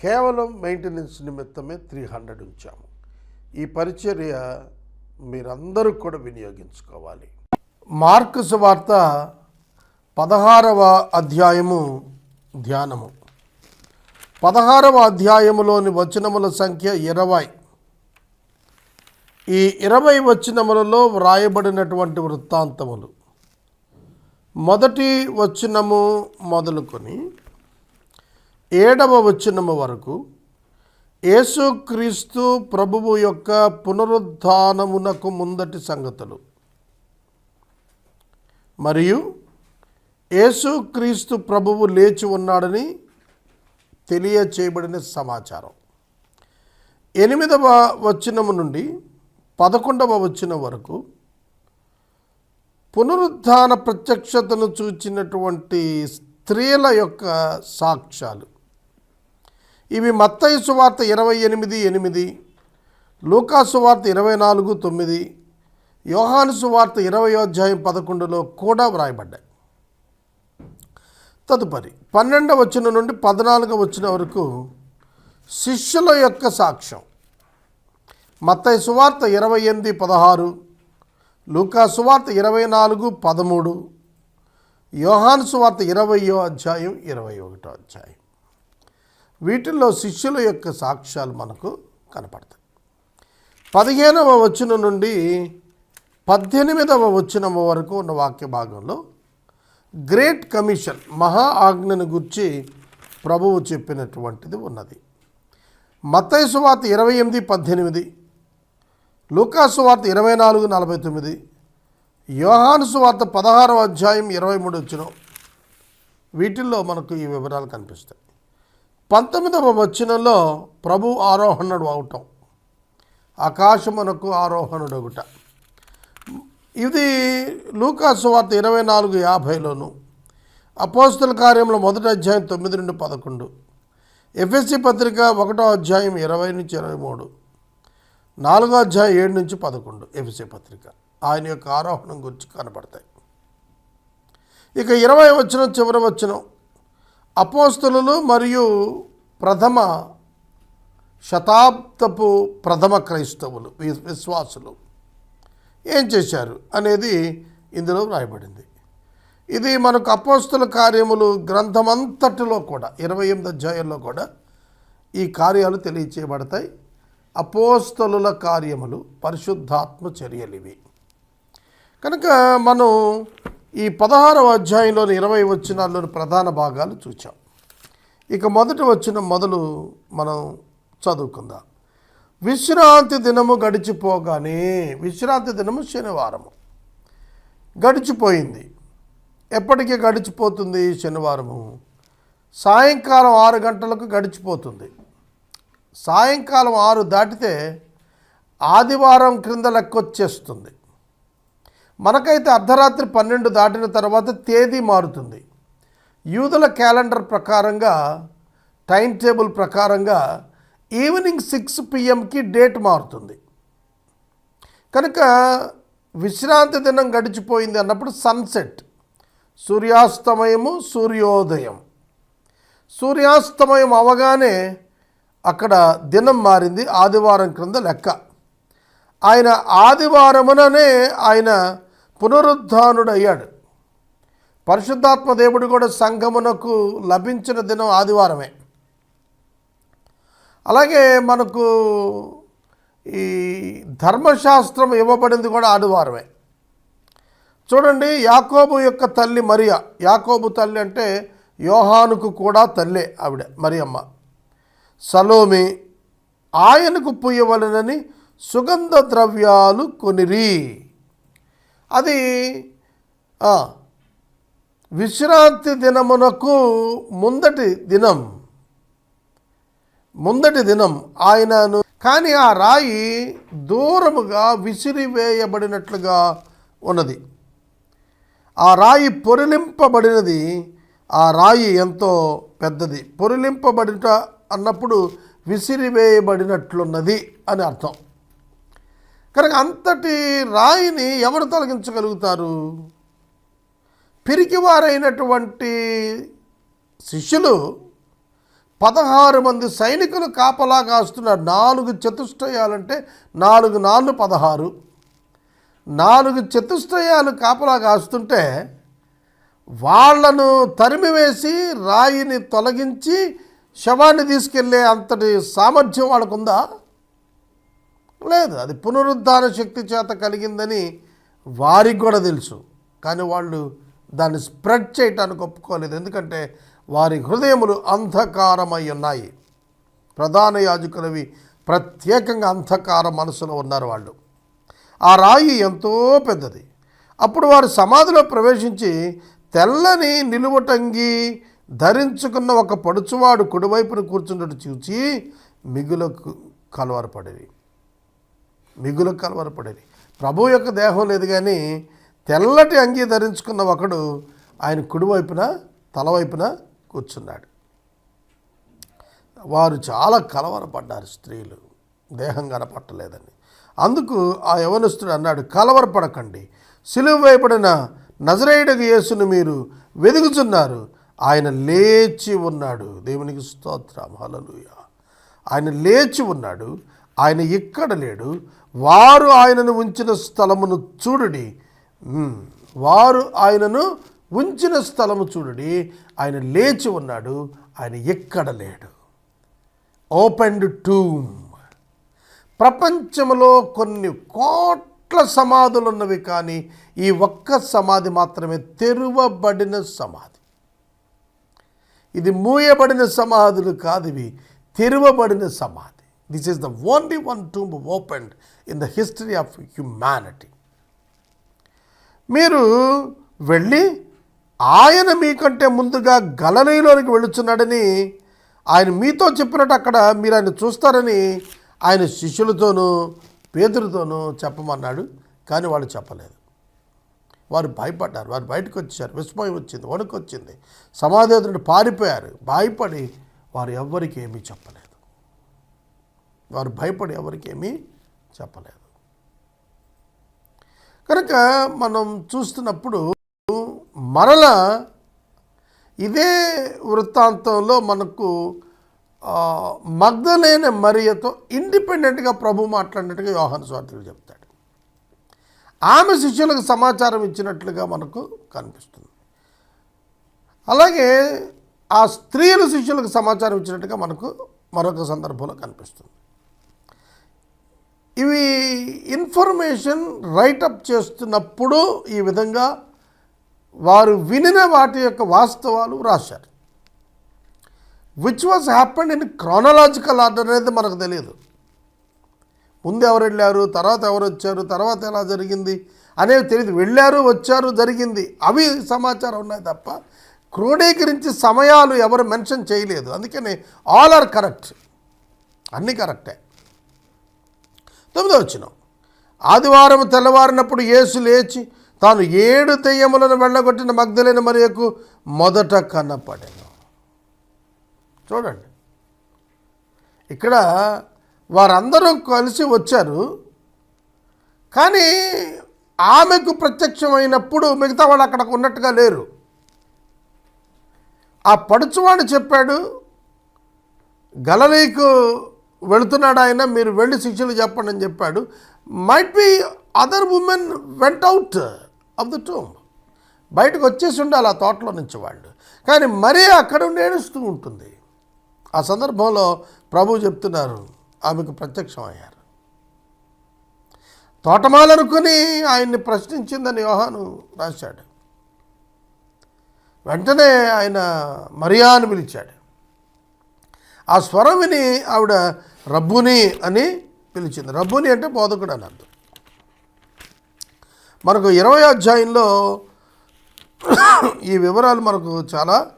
కేవలం మెయింటెనెన్స్ నిమిత్తమే three hundred ఉంచాము. ఈ పరిచర్య మీరందరూ కూడా వినియోగించుకోవాలి. మార్కు వార్త పదహారవ అధ్యాయము ధ్యానము. పదహారవ అధ్యాయములోని వచనముల సంఖ్య ఇరవై. ఈ ఇరవై వచనములలో వ్రాయబడినటువంటి వృత్తాంతములు. మొదటి వచనము మొదలుకొని ఏడవ వచనము వరకు యేసుక్రీస్తు ప్రభువు యొక్క పునరుద్ధానమునకు ముందటి సంగతులు. మరియు యేసుక్రీస్తు ప్రభువు లేచి ఉన్నాడని తెలియచేయబడిన సమాచారం. ఎనిమిదవ వచనము నుండి పదకొండవ వచనం వరకు పునరుద్ధాన ప్రత్యక్షతను చూచినటువంటి స్త్రీల యొక్క సాక్ష్యాలు. ఇవి మత్తయి సువార్త ఇరవై ఎనిమిది ఎనిమిది లూకా సువార్త ఇరవై నాలుగు తొమ్మిది యోహాను సువార్త ఇరవై అధ్యాయం పదకొండులో కూడా వ్రాయబడ్డాయి. తదుపరి పన్నెండవ వచ్చిన నుండి పద్నాలుగవ వచ్చిన వరకు శిష్యుల యొక్క సాక్ష్యం. మత్తయి సువార్త ఇరవై ఎనిమిది పదహారు లూకా సువార్త ఇరవై నాలుగు పదమూడు యోహాను సువార్త ఇరవయో అధ్యాయం ఇరవై ఒకటో అధ్యాయం. వీటిల్లో శిష్యుల యొక్క సాక్ష్యాలు మనకు కనపడతాయి. పదిహేనవ వచనం నుండి పద్దెనిమిదవ వచనం వరకు ఉన్న వాక్య భాగంలో గ్రేట్ కమిషన్ మహా ఆజ్ఞను గురించి ప్రభువు చెప్పినటువంటిది ఉన్నది. మత్తయి సువార్త ఇరవై ఎనిమిది పద్దెనిమిది లూకా సువార్త ఇరవై నాలుగు నలభై తొమ్మిది యోహాను సువార్త పదహారవ అధ్యాయం ఇరవై మూడు వచ్చిన వీటిల్లో మనకు ఈ వివరాలు కనిపిస్తాయి. పంతొమ్మిదవ వచనంలో ప్రభు ఆరోహణుడు అవటం. ఆకాశమునకు ఆరోహణుడొగుట. ఇది లూకాసు వార్త ఇరవై నాలుగు యాభైలోను. అపోస్తుల కార్యంలో మొదటి అధ్యాయం తొమ్మిది నుండి పదకొండు. ఎఫ్ఎస్సి పత్రిక ఒకటో అధ్యాయం ఇరవై నుంచి ఇరవై మూడు. నాలుగో అధ్యాయం ఏడు నుంచి పదకొండు ఎఫ్ఎస్సి పత్రిక. ఆయన యొక్క ఆరోహణం గురించి కనబడతాయి. ఇక ఇరవై వచ్చిన చివరి వచ్చిన అపోస్తులు మరియు ప్రథమ శతాబ్దపు ప్రథమ క్రైస్తవులు వి- విశ్వాసులు ఏం చేశారు అనేది ఇందులో వ్రాయబడింది. ఇది మనకు అపోస్తుల కార్యములు గ్రంథమంతటిలో కూడా ఇరవై ఎనిమిది అధ్యాయంలో కూడా ఈ కార్యాలు తెలియచేయబడతాయి. అపోస్తలుల కార్యములు పరిశుద్ధాత్మ చర్యలు ఇవి కనుక మనం ఈ పదహారవ అధ్యాయంలోని ఇరవై వచనాల్లోని ప్రధాన భాగాలు చూచాం. ఇక మొదటి వచ్చిన మొదలు మనం చదువుకుందాం. విశ్రాంతి దినము గడిచిపోగానే విశ్రాంతి దినము శనివారము. గడిచిపోయింది. ఎప్పటికీ గడిచిపోతుంది శనివారము? సాయంకాలం ఆరు గంటలకు గడిచిపోతుంది. సాయంకాలం ఆరు దాటితే ఆదివారం క్రింద లెక్కొచ్చేస్తుంది. మనకైతే అర్ధరాత్రి పన్నెండు దాటిన తర్వాత తేదీ మారుతుంది. యూదుల క్యాలెండర్ ప్రకారంగా టైం టేబుల్ ప్రకారంగా ఈవినింగ్ సిక్స్ పిఎంకి డేట్ మారుతుంది. కనుక విశ్రాంతి దినం గడిచిపోయింది అన్నప్పుడు సన్సెట్ సూర్యాస్తమయము సూర్యోదయం. సూర్యాస్తమయం అవగానే అక్కడ దినం మారింది ఆదివారం క్రింద లెక్క. ఆయన ఆదివారముననే ఆయన పునరుద్ధానుడయ్యాడు. పరిశుద్ధాత్మ దేవుడు కూడా సంఘమునకు లభించిన దినం ఆదివారమే. అలాగే మనకు ఈ ధర్మశాస్త్రం ఇవ్వబడింది కూడా ఆదివారమే. చూడండి యాకోబు యొక్క తల్లి మరియా. యాకోబు తల్లి అంటే యోహానుకు కూడా తల్లే ఆవిడ మరియమ్మ. సలోమి ఆయనకు పుయ్యవలనని సుగంధ ద్రవ్యాలు కొనిరి. అది విశ్రాంతి దినమునకు ముందటి దినం. ముందటి దినం ఆయనను కానీ ఆ రాయి దూరముగా విసిరివేయబడినట్లుగా ఉన్నది. ఆ రాయి పొరిలింపబడినది ఆ రాయి ఎంతో పెద్దది. పొరిలింపబడిట అన్నప్పుడు విసిరివేయబడినట్లున్నది అని అర్థం. కనుక అంతటి రాయిని ఎవరు తొలగించగలుగుతారు? పిరికివారైనటువంటి శిష్యులు పదహారు మంది సైనికులు కాపలా కాస్తున్నారు నాలుగు చతుష్టయాలంటే నాలుగు నాలుగు పదహారు. నాలుగు చతుష్టయాలు కాపలా కాస్తుంటే వాళ్ళను తరిమివేసి రాయిని తొలగించి శవాన్ని తీసుకెళ్ళే అంతటి సామర్థ్యం వాళ్ళకుందా? లేదు అది పునరుద్ధార శక్తి చేత కలిగిందని వారికి కూడా తెలుసు. కానీ వాళ్ళు దాన్ని స్ప్రెడ్ చేయటానికి ఒప్పుకోలేదు. ఎందుకంటే వారి హృదయములు అంధకారమై ఉన్నాయి. ప్రధాన యాజకులవి ప్రత్యేకంగా అంధకార మనసులో ఉన్నారు వాళ్ళు. ఆ రాయి ఎంతో పెద్దది. అప్పుడు వారు సమాధిలో ప్రవేశించి తెల్లని నిలువటంగి ధరించుకున్న ఒక పడుచువాడు కుడివైపున కూర్చున్నట్టు చూచి మిగులకు కలవరపడేది మిగులు కలవరపడేది. ప్రభు యొక్క దేహం లేదు కానీ తెల్లటి అంగీ ధరించుకున్న ఒకడు ఆయన కుడివైపున తలవైపున కూర్చున్నాడు. వారు చాలా కలవరపడ్డారు స్త్రీలు. దేహం కనపట్టలేదని అందుకు ఆ యవనస్తుడు అన్నాడు కలవరపడకండి. సిలువ వేయబడిన నజరేయుడికి యేసును మీరు వెదుగుచున్నారు ఆయన లేచి ఉన్నాడు. దేవునికి స్తోత్రం. హల్లెలూయ. ఆయన లేచి ఉన్నాడు. ఆయన ఇక్కడ లేడు. వారు ఆయనను ఉంచిన స్థలమును చూడుడి. వారు ఆయనను ఉంచిన స్థలము చూడుడి. ఆయన లేచి ఉన్నాడు ఆయన ఎక్కడ లేడు. ఓపెన్డ్ టూమ్ ప్రపంచంలో కొన్ని కోట్ల సమాధులు ఉన్నవి కానీ ఈ ఒక్క సమాధి మాత్రమే తెరువబడిన సమాధి. ఇది మూయబడిన సమాధులు కాదు ఇవి తెరువబడిన సమాధి. This is the only one tomb opened in the history of humanity మీరు వెళ్ళి ఆయన మీకంటే ముందుగా గలనీలోనికి వెళ్ళుచున్నాడని ఆయన మీతో చెప్పినట్టు అక్కడ మీరు ఆయన చూస్తారని ఆయన శిష్యులతోనూ పేదలతోనూ చెప్పమన్నాడు. కానీ వాళ్ళు చెప్పలేదు. వారు భయపడ్డారు. వారు బయటకు వచ్చారు. విస్మయం వచ్చింది. వణుకు వచ్చింది సమాధేతుడు పారిపోయారు. భయపడి వారు ఎవ్వరికి ఏమీ చెప్పలేదు. వారు భయపడి ఎవరికి ఏమీ చెప్పలేదు. కనుక మనం చూస్తున్నప్పుడు మరల ఇదే వృత్తాంతంలో మనకు మగ్ధలైన మగ్ధలేని మరియతో ఇండిపెండెంట్గా ప్రభు మాట్లాడినట్టుగా యోహాను స్వార్థులు చెప్తాడు. ఆమె శిష్యులకు సమాచారం ఇచ్చినట్లుగా మనకు కనిపిస్తుంది. అలాగే ఆ స్త్రీలు శిష్యులకు సమాచారం ఇచ్చినట్టుగా మనకు మరొక సందర్భంలో కనిపిస్తుంది. ఇవి ఇన్ఫర్మేషన్ రైటప్ చేస్తున్నప్పుడు ఈ విధంగా వారు వినిన వాటి యొక్క వాస్తవాలు రాశారు. Which was happened in chronological order అనేది మనకు తెలియదు. ముందు ఎవరు వెళ్ళారు తర్వాత ఎవరు వచ్చారు తర్వాత ఎలా జరిగింది అనేవి తెలియదు. వెళ్ళారు వచ్చారు జరిగింది. అవి సమాచారం ఉన్నాయి తప్ప క్రోడీకరించి సమయాలు ఎవరు మెన్షన్ చేయలేదు. అందుకని ఆల్ ఆర్ కరెక్ట్. అన్నీ కరెక్టే. తొమ్మిదో వచ్చిన. ఆదివారం తెల్లవారినప్పుడు యేసు లేచి తాను ఏడు దెయ్యములను వెళ్ళగొట్టిన మగ్ధులైన మరియకు మొదట కనపడెను. చూడండి. ఇక్కడ వారందరూ కలిసి వచ్చారు. కానీ ఆమెకు ప్రత్యక్షమైనప్పుడు మిగతా వాళ్ళు అక్కడ ఉన్నట్టుగా లేరు. ఆ పడుచువాడు చెప్పాడు గలలీకు వెళుతున్నాడు ఆయన మీరు వెళ్ళి శిష్యులు చెప్పండి అని చెప్పాడు. Might be other women went out of the tomb బయటకు వచ్చేసి ఉండాలి ఆ తోటలో నుంచి వాళ్ళు కానీ మరీ అక్కడ ఉండి ఏడుస్తూ ఉంటుంది. ఆ సందర్భంలో ప్రభు చెప్తున్నారు ఆమెకు ప్రత్యక్షం అయ్యారు. తోటమాలనుకుని ఆయన్ని ప్రశ్నించిందని యోహాను రాశాడు. వెంటనే ఆయన మరియా అని పిలిచాడు. ఆ స్వరం విని ఆవిడ రబ్బుని అని పిలిచింది. రబ్బుని అంటే బోధకుడు అని అర్థం. మనకు ఇరవై అధ్యాయంలో ఈ వివరాలు మనకు చాలా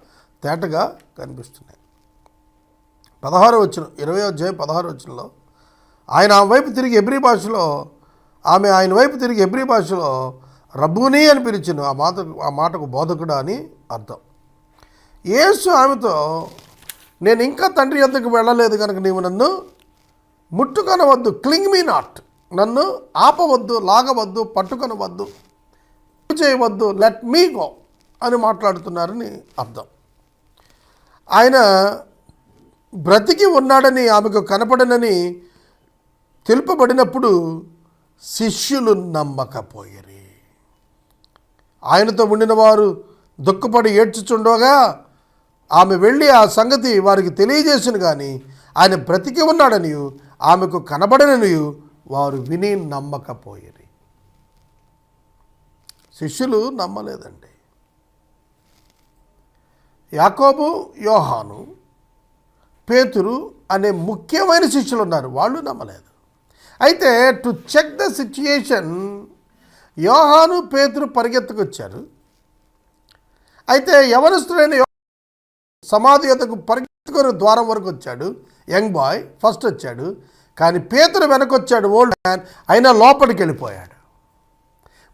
తేటగా కనిపిస్తున్నాయి. పదహారు వచ్చిన ఇరవై అధ్యాయం పదహారు వచ్చినలో ఆయన ఆమె వైపు తిరిగి ఎబ్రి భాషలో ఆమె ఆయన వైపు తిరిగి ఎబ్రి భాషలో రబ్బుని అని పిలిచిన ఆ మాట ఆ మాటకు బోధకుడు అని అర్థం. యేసు ఆమెతో నేను ఇంకా తండ్రి యొద్దకు వెళ్ళలేదు కనుక నీవు నన్ను ముట్టుకొనవద్దు క్లింగ్ మీ నాట్ నన్ను ఆపవద్దు లాగవద్దు పట్టుకొనవద్దు చేయవద్దు లెట్ మీ గో అని మాట్లాడుతున్నారని అర్థం. ఆయన బ్రతికి ఉన్నాడని ఆమెకు కనపడనని తెలుపబడినప్పుడు శిష్యులు నమ్మకపోయారు. ఆయనతో ఉండిన వారు దుఃఖపడి ఏడ్చుచుండగా ఆమె వెళ్ళి ఆ సంగతి వారికి తెలియజేసిన కానీ ఆయన బ్రతికి ఉన్నాడని ఆమెకు కనబడనని వారు విని నమ్మకపోయిరి. శిష్యులు నమ్మలేదండి. యాకోబు యోహాను పేతురు అనే ముఖ్యమైన శిష్యులు ఉన్నారు. వాళ్ళు నమ్మలేదు. అయితే టు చెక్ ద సిచ్యుయేషన్ యోహాను పేతురు పరిగెత్తుకొచ్చారు అయితే యవనస్తుడైన సమాధి యొక్కకు పరిగె తీసుకొని ద్వారం వరకు వచ్చాడు. యంగ్ బాయ్ ఫస్ట్ వచ్చాడు. కానీ పేతురు వెనకొచ్చాడు ఓల్డ్ మ్యాన్. అయినా లోపలికి వెళ్ళిపోయాడు.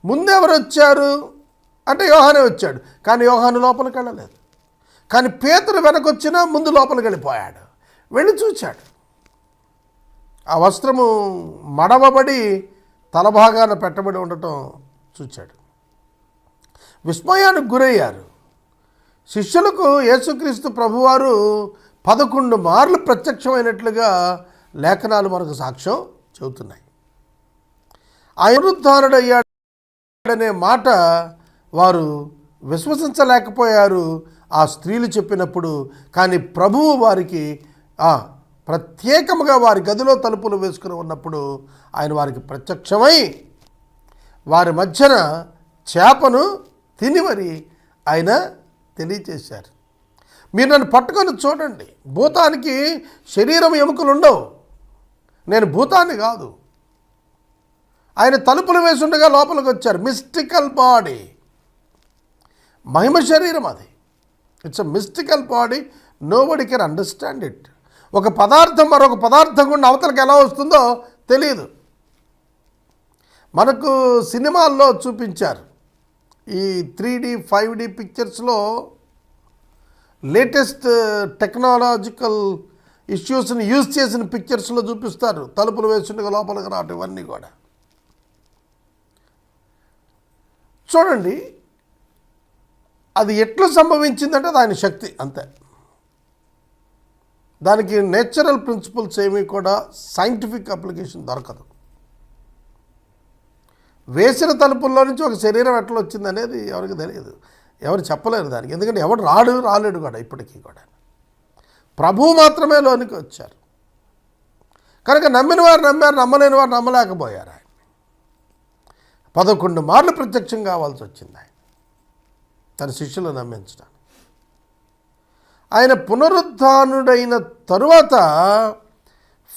ముందెవరు వచ్చారు? అంటే యోహానే వచ్చాడు. కానీ యోహాను లోపలికి వెళ్ళలేదు. కానీ పేతురు వెనకొచ్చినా ముందు లోపలికి వెళ్ళిపోయాడు. వెళ్ళి చూచాడు ఆ వస్త్రము మడవబడి తలభాగాన పెట్టబడి ఉండటం చూచాడు విస్మయానికి గురయ్యారు. శిష్యులకు యేసుక్రీస్తు ప్రభువారు పదకొండు మార్లు ప్రత్యక్షమైనట్లుగా లేఖనాలు మనకు సాక్ష్యం చెబుతున్నాయి. అయ్యాడనే మాట వారు విశ్వసించలేకపోయారు ఆ స్త్రీలు చెప్పినప్పుడు. కానీ ప్రభువు వారికి ప్రత్యేకముగా వారి గదిలో తలుపులు వేసుకుని ఉన్నప్పుడు ఆయన వారికి ప్రత్యక్షమై వారి మధ్యన చేపను తిని మరి ఆయన తెలియచేశారు. మీరు నన్ను పట్టుకొని చూడండి. భూతానికి శరీరం ఎముకలు ఉండవు. నేను భూతాన్ని కాదు. ఆయన తలుపులు వేసి ఉండగా లోపలికి వచ్చారు. మిస్టికల్ బాడీ మహిమ శరీరం అది. It's a mystical body nobody can understand it ఒక పదార్థం మరొక పదార్థం గుండా అవతలకి ఎలా వస్తుందో తెలియదు మనకు సినిమాల్లో చూపించారు. ఈ త్రీ డి ఫైవ్ డి పిక్చర్స్లో లేటెస్ట్ uh, టెక్నాలజికల్ ఇష్యూస్ని యూజ్ చేసిన పిక్చర్స్లో చూపిస్తారు. తలుపులు వేస్తుండగా లోపలికి రావటం ఇవన్నీ కూడా. చూడండి అది ఎట్లా సంభవించిందంటే దాని శక్తి అంతే. దానికి నేచురల్ ప్రిన్సిపల్స్ ఏమీ కూడా సైంటిఫిక్ అప్లికేషన్ దొరకదు. వేసిన తలుపుల్లో నుంచి ఒక శరీరం ఎట్లా వచ్చింది అనేది ఎవరికి తెలియదు. ఎవరు చెప్పలేరు దానికి. ఎందుకంటే ఎవడు రాడు రాలేడు కూడా ఇప్పటికీ కూడా. ప్రభు మాత్రమే లోనికి వచ్చారు. కనుక నమ్మిన వారు నమ్మారు నమ్మలేని వారు నమ్మలేకపోయారు ఆయన. పదకొండు మార్లు ప్రత్యక్షం కావాల్సి వచ్చింది ఆయన. తన శిష్యులు నమ్మించడం ఆయన పునరుద్ధానుడైన తరువాత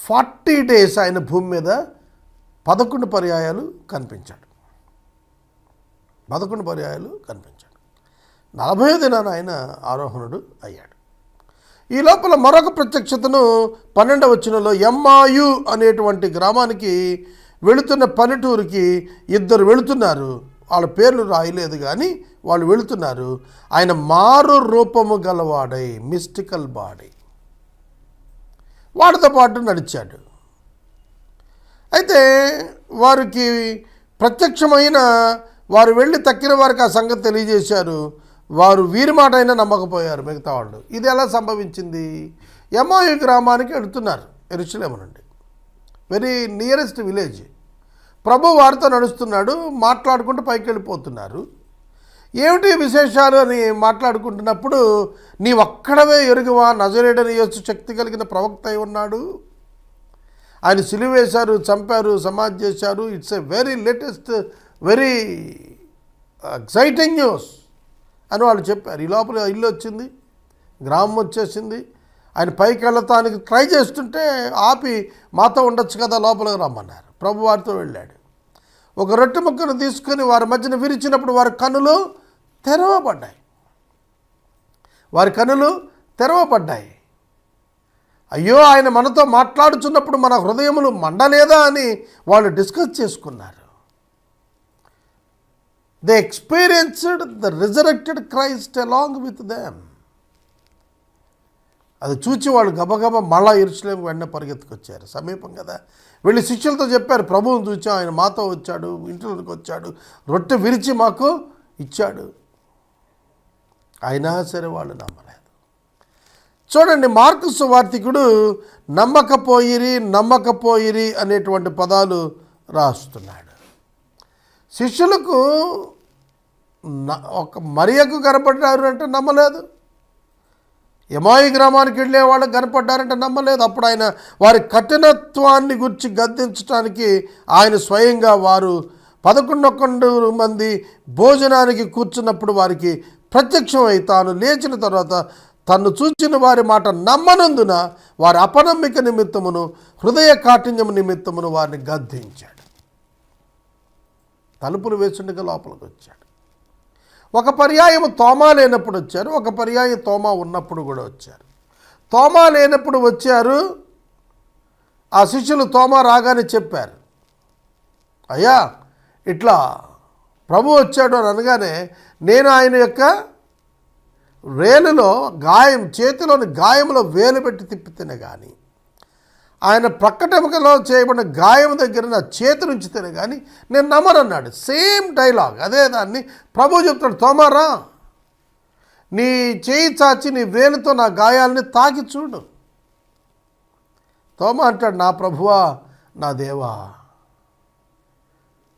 ఫార్టీ డేస్ ఆయన భూమి మీద పదకొండు పర్యాయాలు కనిపించాడు. పదకొండు పర్యాయాలు కనిపించాడు. నలభై దినాన ఆయన ఆరోహణుడు అయ్యాడు. ఈ లోపల మరొక ప్రత్యక్షతను పన్నెండవ వచ్చినలో ఎంఆయు అనేటువంటి గ్రామానికి వెళుతున్న పల్లెటూరికి ఇద్దరు వెళుతున్నారు. వాళ్ళ పేర్లు రాయలేదు కానీ వాళ్ళు వెళుతున్నారు. ఆయన మారు రూపము గలవాడై మిస్టికల్ బాడీ వాడితో పాటు నడిచాడు. అయితే వారికి ప్రత్యక్షమైన వారు వెళ్ళి తక్కిన వారికి ఆ సంగతి తెలియజేశారు. వారు వీరి మాట అయినా నమ్మకపోయారు మిగతా వాళ్ళు. ఇది ఎలా సంభవించింది? ఎమ్మాయి గ్రామానికి వెళుతున్నారు ఎరుచలేము నుండి. వెరీ నియరెస్ట్ విలేజ్ ప్రభు వారితో నడుస్తున్నాడు మాట్లాడుకుంటూ పైకి వెళ్ళిపోతున్నారు. ఏమిటి విశేషాలు అని మాట్లాడుకుంటున్నప్పుడు నీ ఒక్కడవే ఎరుగువా నజరేడని యేసు శక్తి కలిగిన ప్రవక్త అయి ఉన్నాడు. ఆయన సిలువేశారు చంపారు సమాధి చేశారు. It's a very latest very exciting news అని వాళ్ళు చెప్పారు. ఈ లోపల ఇల్లు వచ్చింది గ్రామం వచ్చేసింది. ఆయన పైకి వెళ్ళటానికి ట్రై చేస్తుంటే ఆపి మాతో ఉండొచ్చు కదా లోపలికి రమ్మన్నారు. ప్రభు వారితో వెళ్ళాడు. ఒక రొట్టె ముక్కను తీసుకొని వారి మధ్యన విరిచినప్పుడు వారి కన్నులు తెరవబడ్డాయి. వారి కన్నులు తెరవబడ్డాయి. అయ్యో ఆయన మనతో మాట్లాడుచున్నప్పుడు మన హృదయములు మండలేదా అని వాళ్ళు డిస్కస్ చేసుకున్నారు. They experienced the resurrected Christ along with them అది చూచి వాళ్ళు గబగబ మళ్ళా ఇరుచులేం వెంటనే పరిగెత్తుకొచ్చారు. సమీపం కదా. వీళ్ళు శిష్యులతో చెప్పారు ప్రభువుని చూచాం ఆయన మాతో వచ్చాడు ఇంట్లోకి వచ్చాడు రొట్టె విరిచి మాకు ఇచ్చాడు. అయినా సరే వాళ్ళు నమ్మలేదు. చూడండి మార్కు సువార్తికుడు నమ్మకపోయిరి నమ్మకపోయిరి అనేటువంటి పదాలు రాస్తున్నాడు. శిష్యులకు ఒక మరియకు కనపడ్డారు అంటే నమ్మలేదు. యమాయి గ్రామానికి వెళ్ళే వాళ్ళు కనపడ్డారంటే నమ్మలేదు. అప్పుడు ఆయన వారి కఠినత్వాన్ని గురించి గద్దించడానికి ఆయన స్వయంగా వారు పదకొండు మంది భోజనానికి కూర్చున్నప్పుడు వారికి ప్రత్యక్షమై తాను లేచిన తర్వాత తన్ను చూచిన వారి మాట నమ్మనందున వారి అపనమ్మిక నిమిత్తమును హృదయ కాఠిన్యము నిమిత్తమును వారిని గద్దించాడు. తలుపులు వేసుండగా లోపలికి వచ్చాడు ఒక పర్యాయం తోమా లేనప్పుడు వచ్చారు ఒక పర్యాయం తోమా ఉన్నప్పుడు కూడా వచ్చారు. తోమా లేనప్పుడు వచ్చారు ఆ శిష్యులు తోమా రాగానే చెప్పారు అయ్యా ఇట్లా ప్రభు వచ్చాడు అని అనగానే నేను ఆయన యొక్క వేలులో గాయం చేతిలోని గాయంలో వేలు పెట్టి తిప్పితేనే కానీ ఆయన ప్రక్కటెముకలో చేయబడిన గాయం దగ్గర నా చేతి నుంచి తినే కానీ నేను నమ్మనన్నాడు. సేమ్ డైలాగ్ అదే దాన్ని ప్రభు చెప్తాడు తోమారా నీ చేయి చాచి నీ వేలుతో నా గాయాలని తాకి చూడు. తోమ అంటాడు నా ప్రభువా నా దేవా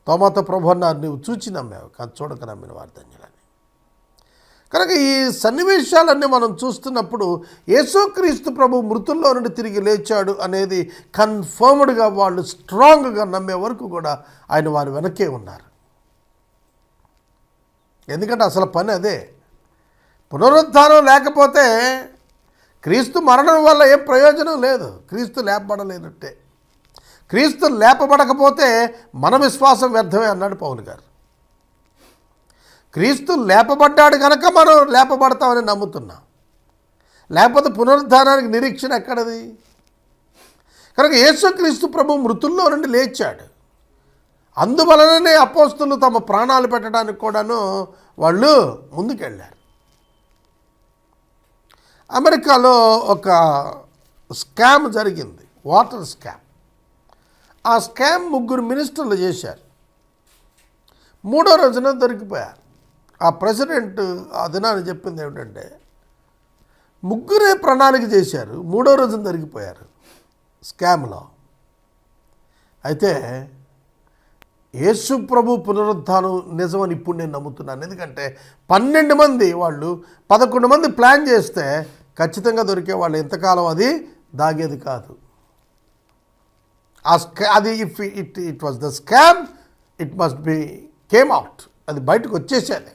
తోమతో ప్రభు అన్నారు నువ్వు చూచి నమ్మావు కానీ చూడక నమ్మిన వారి కనుక ఈ సన్నివేశాలన్నీ మనం చూస్తున్నప్పుడు యేసుక్రీస్తు ప్రభు మృతుల్లో నుండి తిరిగి లేచాడు అనేది కన్ఫర్మ్డ్గా వాళ్ళు స్ట్రాంగ్గా నమ్మే వరకు కూడా ఆయన వారి వెనకే ఉన్నారు. ఎందుకంటే అసలు పని అదే. పునరుద్ధానం లేకపోతే క్రీస్తు మరణం వల్ల ఏం ప్రయోజనం లేదు. క్రీస్తు లేపబడలేనట్టే. క్రీస్తు లేపబడకపోతే మన విశ్వాసం వ్యర్థమే అన్నాడు పౌన్ గారు. క్రీస్తు లేపబడ్డాడు కనుక మనం లేపబడతామని నమ్ముతున్నాం. లేకపోతే పునరుద్ధానానికి నిరీక్షణ ఎక్కడది? కనుక యేసుక్రీస్తు ప్రభు మృతుల్లో నుండి లేచాడు. అందువలననే అపోస్తులు తమ ప్రాణాలు పెట్టడానికి కూడాను వాళ్ళు ముందుకెళ్ళారు. అమెరికాలో ఒక స్కామ్ జరిగింది వాటర్ స్కామ్. ఆ స్కామ్ ముగ్గురు మినిస్టర్లు చేశారు. మూడో రోజున దొరికిపోయారు. ఆ ప్రెసిడెంట్ ఆ దినాన్ని చెప్పింది ఏమిటంటే ముగ్గురే ప్రణాళిక చేశారు మూడో రోజున దొరికిపోయారు స్కామ్లో అయితే యేసు ప్రభు పునరుద్ధానం నిజమని ఇప్పుడు నేను నమ్ముతున్నాను. ఎందుకంటే పన్నెండు మంది వాళ్ళు పదకొండు మంది ప్లాన్ చేస్తే ఖచ్చితంగా దొరికే వాళ్ళు ఎంతకాలం అది? దాగేది కాదు. ఆ స్కా అది if it it was the scam it must be came out. అది బయటకు వచ్చేసేది.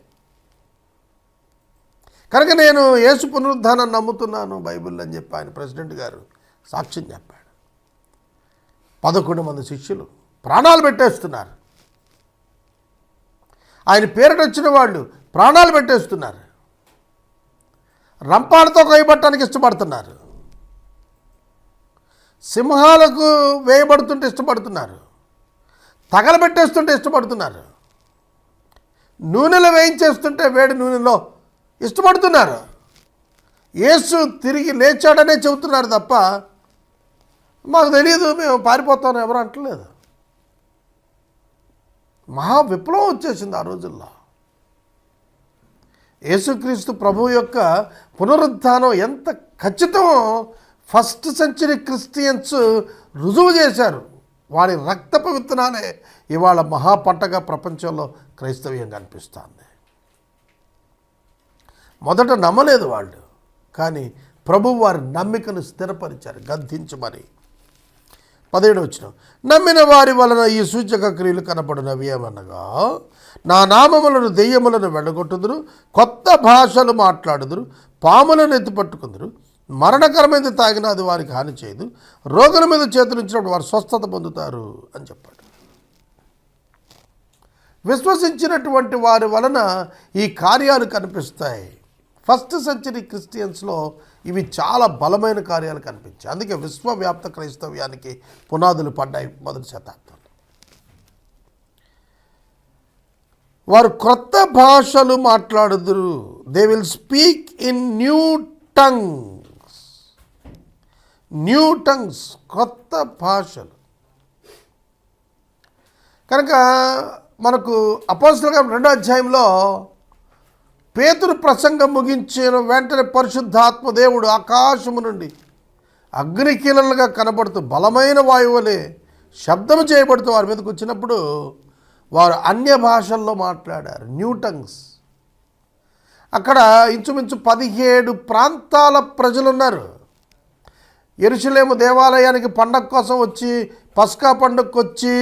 కనుక నేను యేసు పునరుద్ధానం నమ్ముతున్నాను బైబిల్ అని చెప్పి ఆయన ప్రెసిడెంట్ గారు సాక్ష్యం చెప్పాడు. పదకొండు మంది శిష్యులు ప్రాణాలు పెట్టేస్తున్నారు. ఆయన పేరిట వచ్చిన వాళ్ళు ప్రాణాలు పెట్టేస్తున్నారు. రంపాలతో కొయ్యబట్టడానికి ఇష్టపడుతున్నారు. సింహాలకు వేయబడుతుంటే ఇష్టపడుతున్నారు. తగలబెట్టేస్తుంటే ఇష్టపడుతున్నారు. నూనెలు వేయించేస్తుంటే వేడి నూనెలో ఇష్టపడుతున్నారు. యేసు తిరిగి లేచాడనే చెబుతున్నారు తప్ప మాకు తెలియదు మేము పారిపోతాం ఎవరు అంటలేదు. మహా విప్లవం వచ్చేసింది ఆ రోజుల్లో. యేసుక్రీస్తు ప్రభు యొక్క పునరుద్ధానం ఎంత ఖచ్చితమో ఫస్ట్ సెంచరీ క్రిస్టియన్స్ రుజువు చేశారు. వారి రక్తపు విత్తనాలే ఇవాళ మహా ప్రపంచంలో క్రైస్తవ్యం కనిపిస్తుంది మొదట నమ్మలేదు వాళ్ళు. కానీ ప్రభు వారి నమ్మికను స్థిరపరిచారు గద్దించమని. పదిహేడు వచ్చిన నమ్మిన వారి వలన ఈ సూచక క్రియలు కనపడినవి ఏమనగా నా నామములను దెయ్యములను వెళ్ళగొట్టుదురు కొత్త భాషలు మాట్లాడుదురు పాములను ఎత్తిపట్టుకుందరు మరణకరమైనది తాగిన అది వారికి హాని చేయదు రోగుల మీద చేతులు ఉంచినప్పుడు వారు స్వస్థత పొందుతారు అని చెప్పాడు. విశ్వసించినటువంటి వారి వలన ఈ కార్యాలు కనిపిస్తాయి. ఫస్ట్ సెంచరీ క్రిస్టియన్స్లో ఇవి చాలా బలమైన కార్యాలు కనిపించాయి. అందుకే విశ్వవ్యాప్త క్రైస్తవ్యానికి పునాదులు పడ్డాయి మొదటి శతాబ్దం వారు క్రొత్త భాషలు మాట్లాడుదురు. They will speak in new tongues new tongues కొత్త భాషలు. కనుక మనకు అపోజిట్గా రెండో అధ్యాయంలో పేతురు ప్రసంగం ముగించిన వెంటనే పరిశుద్ధాత్మ దేవుడు ఆకాశము నుండి అగ్నికీలలుగా కనబడుతూ బలమైన వాయువులే శబ్దము చేయబడుతూ వారి మీదకి వచ్చినప్పుడు వారు అన్య భాషల్లో మాట్లాడారు. న్యూటంగ్స్ అక్కడ ఇంచుమించు పదిహేడు ప్రాంతాల ప్రజలు ఉన్నారు ఎరుసలేము దేవాలయానికి పండగ కోసం వచ్చి పస్కా పండుగకు వచ్చి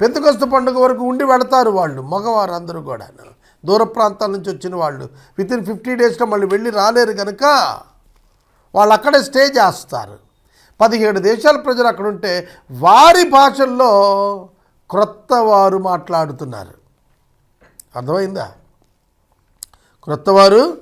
పెంతకొస్తు పండుగ వరకు ఉండి వెళతారు వాళ్ళు మగవారు అందరూ కూడా దూర ప్రాంతాల నుంచి వచ్చిన వాళ్ళు. విత్ ఇన్ ఫిఫ్టీ డేస్లో మళ్ళీ వెళ్ళి రాలేరు కనుక వాళ్ళు అక్కడే స్టే చేస్తారు. పదిహేడు దేశాల ప్రజలు అక్కడ ఉంటే వారి భాషల్లో క్రొత్త వారు మాట్లాడుతున్నారు. అర్థమైందా? క్రొత్తవారు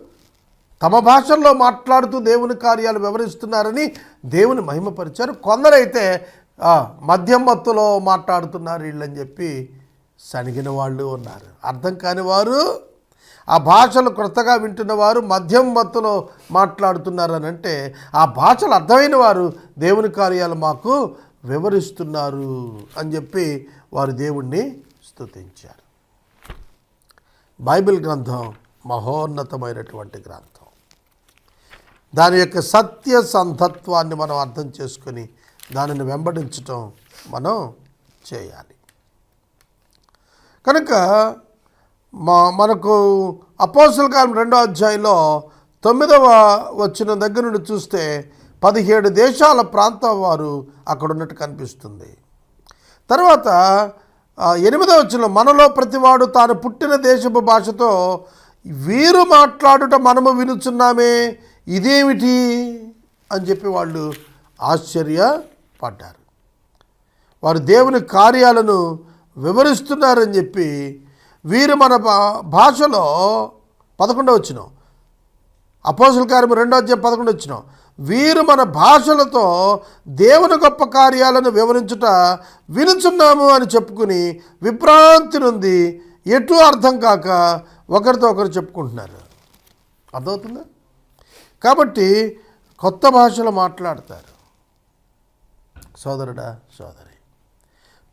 తమ భాషల్లో మాట్లాడుతూ దేవుని కార్యాలు వివరిస్తున్నారని దేవుని మహిమపరిచారు. కొందరైతే ఆ, మత్తులో మాట్లాడుతున్నారు వీళ్ళని చెప్పి సనిగిన వాళ్ళు ఉన్నారు. అర్థం కాని వారు ఆ భాషలు క్రొత్తగా వింటున్న వారు మద్యం మత్తులో మాట్లాడుతున్నారని అంటే ఆ భాషలు అర్థమైన వారు దేవుని కార్యాలు మాకు వివరిస్తున్నారు అని చెప్పి వారు దేవుణ్ణి స్తుతించారు. బైబిల్ గ్రంథం మహోన్నతమైనటువంటి గ్రంథం. దాని యొక్క సత్య సంధత్వాన్ని మనం అర్థం చేసుకొని దానిని వెంబడించటం మనం చేయాలి. కనుక మా మనకు అపోసల కాలం రెండో అధ్యాయంలో తొమ్మిదవ వచ్చిన దగ్గర నుండి చూస్తే పదిహేడు దేశాల ప్రాంతం వారు అక్కడ ఉన్నట్టు కనిపిస్తుంది. తర్వాత ఎనిమిదవ వచ్చిన మనలో ప్రతివాడు తాను పుట్టిన దేశపు భాషతో వీరు మాట్లాడుట మనము వినుచున్నామే ఇదేమిటి? అని చెప్పి వాళ్ళు ఆశ్చర్యపడ్డారు. వారు దేవుని కార్యాలను వివరిస్తున్నారని చెప్పి వీరు మన భా- భాషలో పదకొండవ వచ్చిన. అపోసల కార్యం రెండో అధ్యాయం పదకొండు వచ్చిన. వీరు మన భాషలతో దేవుని గొప్ప కార్యాలను వివరించుట వినుచున్నాము అని చెప్పుకుని విభ్రాంతి నుండి ఎటు అర్థం కాక ఒకరితో ఒకరు చెప్పుకుంటున్నారు. అర్థమవుతుందా? కాబట్టి కొత్త భాషలో మాట్లాడతారు. సోదరుడా సోదరు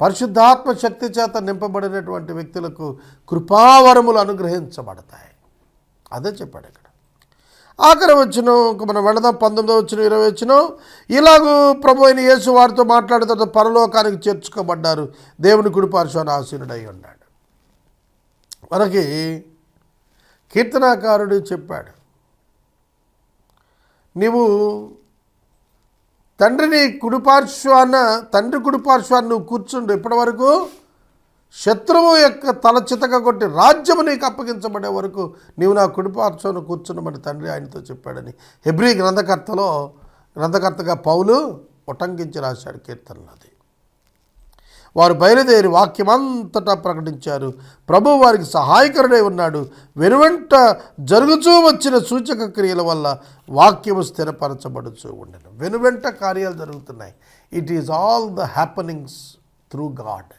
పరిశుద్ధాత్మ శక్తి చేత నింపబడినటువంటి వ్యక్తులకు కృపావరములు అనుగ్రహించబడతాయి. అదే చెప్పాడు ఇక్కడ. ఆఖరి వచ్చిన మనం వెళదాం పంతొమ్మిదో వచ్చిన ఇరవై వచ్చిన. ఇలాగూ ప్రభు అయిన యేసు వారితో మాట్లాడుతూ పరలోకానికి చేర్చుకోబడ్డారు. దేవుని కుడి పార్శ్వాన్ని ఆసీనుడై ఉన్నాడు. మనకి కీర్తనాకారుడు చెప్పాడు నీవు తండ్రిని కుడిపార్శ్వాన తండ్రి కుడిపార్శ్వాన్ని నువ్వు కూర్చుండు. ఇప్పటి వరకు శత్రువు యొక్క తల చితక కొట్టి రాజ్యము నీకు అప్పగించబడే వరకు నీవు నా కుడిపార్శ్వాన్ని కూర్చున్నమని తండ్రి ఆయనతో చెప్పాడని హెబ్రీ గ్రంథకర్తలో గ్రంథకర్తగా పౌలు ఉటంకించి రాశాడు కీర్తనలు అది వారు బయలుదేరి వాక్యమంతటా ప్రకటించారు. ప్రభు వారికి సహాయకరుడై ఉన్నాడు. వెనువెంట జరుగుతూ వచ్చిన సూచక క్రియల వల్ల వాక్యము స్థిరపరచబడుచూ ఉండను. వెనువెంట కార్యాలు జరుగుతున్నాయి. It is all the happenings through God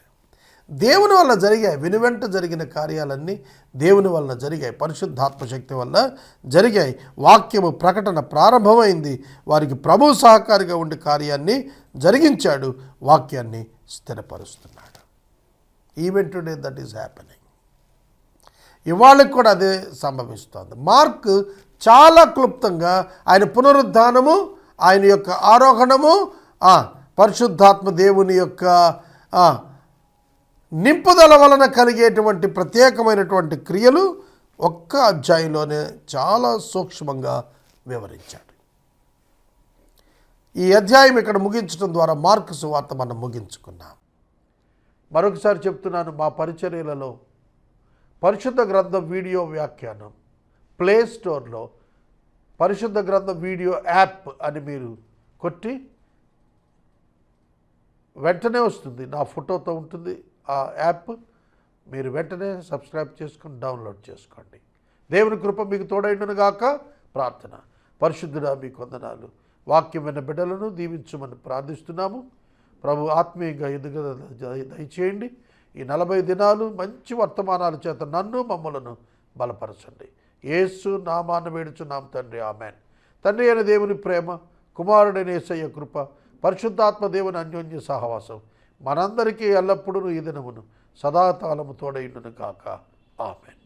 దేవుని వల్ల జరిగాయి. వెనువెంట జరిగిన కార్యాలన్నీ దేవుని వలన జరిగాయి. పరిశుద్ధాత్మ శక్తి వల్ల జరిగాయి. వాక్యము ప్రకటన ప్రారంభమైంది. వారికి ప్రభు సహకారిగా ఉండే కార్యాన్ని జరిగించాడు. వాక్యాన్ని స్థిరపరుస్తున్నాడు. Even today that is happening ఇవాళకి కూడా అదే సంభవిస్తోంది. మార్క్ చాలా క్లుప్తంగా ఆయన పునరుద్ధానము ఆయన యొక్క ఆరోహణము పరిశుద్ధాత్మ దేవుని యొక్క నింపుదల వలన కలిగేటువంటి ప్రత్యేకమైనటువంటి క్రియలు ఒక్క అధ్యాయంలోనే చాలా సూక్ష్మంగా వివరించాడు. ఈ అధ్యాయం ఇక్కడ ముగించడం ద్వారా మార్కు సువార్త మనం ముగించుకున్నాం. మరొకసారి చెప్తున్నాను మా పరిచర్యలలో పరిశుద్ధ గ్రంథం వీడియో వ్యాఖ్యానం ప్లే స్టోర్లో పరిశుద్ధ గ్రంథం వీడియో యాప్ అని మీరు కొట్టి వెంటనే వస్తుంది. నా ఫోటోతో ఉంటుంది ఆ యాప్. మీరు వెంటనే సబ్స్క్రైబ్ చేసుకొని డౌన్లోడ్ చేసుకోండి. దేవుని కృప మీకు తోడైండును గాక ప్రార్థన. పరిశుద్ధుడా మీకు వందనాలు. వాక్యం విన్న బిడ్డలను దీవించమని ప్రార్థిస్తున్నాము. ప్రభు ఆత్మీయంగా ఎదుగుదల దయచేయండి. ఈ నలభై దినాలు మంచి వర్తమానాల చేత నన్ను మమ్మలను బలపరచండి. ఏసు నామాన్ని వేడుచున్నాం తండ్రి. ఆమెన్. తండ్రి అయిన దేవుని ప్రేమ కుమారుడైన ఏసయ్య కృప పరిశుద్ధాత్మ దేవుని అన్యోన్య సహవాసం మనందరికీ ఎల్లప్పుడూ ఈ దినమును సదాకాలము తోడైండును కాక ఆమెన్.